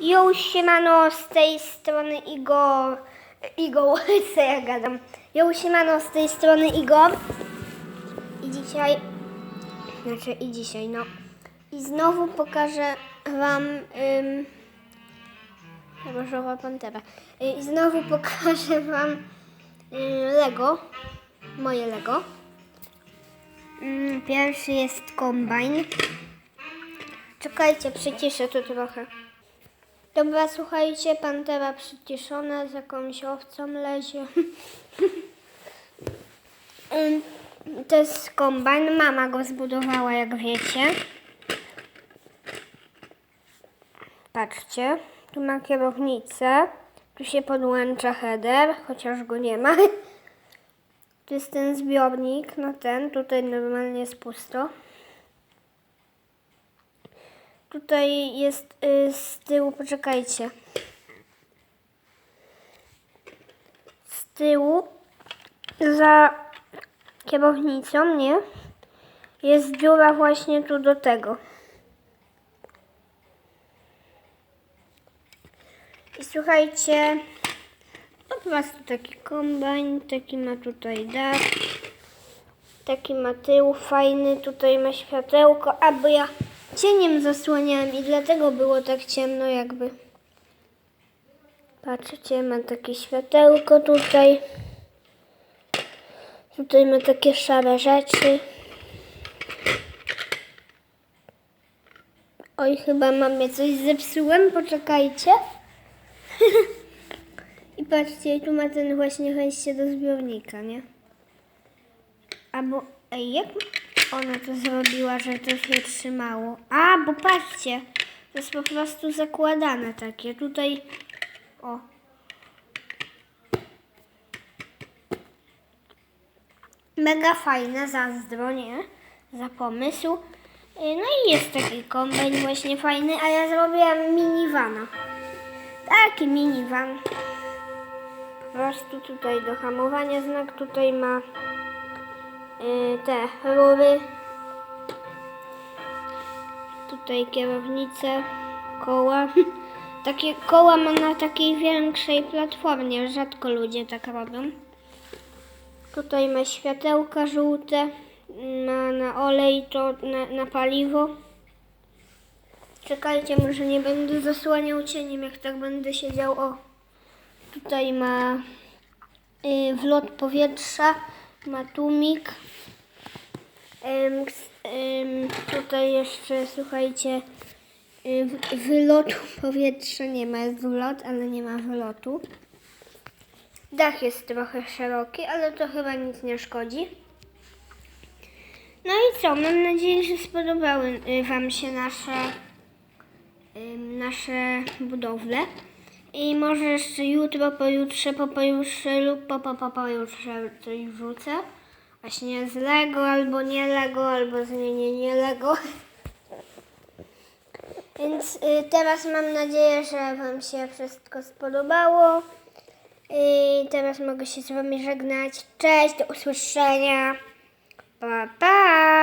Jo, siemano, z tej strony Igor. Igor, co ja gadam? Jo, siemano, z tej strony Igor. I dzisiaj, znaczy i dzisiaj, no. I znowu pokażę wam, ym, Różowa Pantera. Y, I znowu pokażę wam y, Lego, moje Lego. Mm, Pierwszy jest kombajn. Czekajcie, przyciszę to trochę. Dobra, słuchajcie, pantera przyciszona, z jakąś owcą lezie. To jest kombajn, mama go zbudowała, jak wiecie. Patrzcie, tu ma kierownicę, tu się podłącza header, chociaż go nie ma. Tu jest ten zbiornik, no ten, tutaj normalnie jest pusto. Tutaj jest y, z tyłu, poczekajcie. Z tyłu, za kierownicą, nie? Jest dziura właśnie tu do tego. I słuchajcie, po prostu taki kombajn, taki ma tutaj dach, taki ma tył fajny, tutaj ma światełko, a bo ja cieniem zasłaniałem i dlatego było tak ciemno jakby. Patrzcie, ma takie światełko tutaj. Tutaj ma takie szare rzeczy. Oj, chyba mamie coś zepsułem, poczekajcie. I patrzcie, tu ma ten właśnie wejście do zbiornika, nie? Albo, ej, jak ona to zrobiła, że to się trzymało? A, bo patrzcie, to jest po prostu zakładane takie. Tutaj, o. Mega fajne, zazdro, nie? Za pomysł. Y, No i jest taki kombajn właśnie fajny, a ja zrobiłam minivana. Taki minivan. Po prostu tutaj do hamowania znak, tutaj ma te rury. Tutaj kierownicę, koła. Takie koła ma na takiej większej platformie, rzadko ludzie tak robią. Tutaj ma światełka żółte, ma na olej to na, na paliwo. Czekajcie, może nie będę zasłaniał cieniem, jak tak będę siedział. O, tutaj ma y, wlot powietrza, ma tłumik. Ym, ym, tutaj jeszcze, słuchajcie, y, w- wylotu powietrza nie ma, jest wlot, ale nie ma wylotu. Dach jest trochę szeroki, ale to chyba nic nie szkodzi. No i co? Mam nadzieję, że spodobały y, Wam się nasze, ym, nasze budowle. I może jeszcze jutro, pojutrze, po pojutrze lub po, po, po pojutrze coś wrzucę. Właśnie z Lego, albo nie Lego, albo z nie, nie, nie Lego. Więc y, teraz mam nadzieję, że Wam się wszystko spodobało. I teraz mogę się z Wami żegnać. Cześć, do usłyszenia. Pa, pa.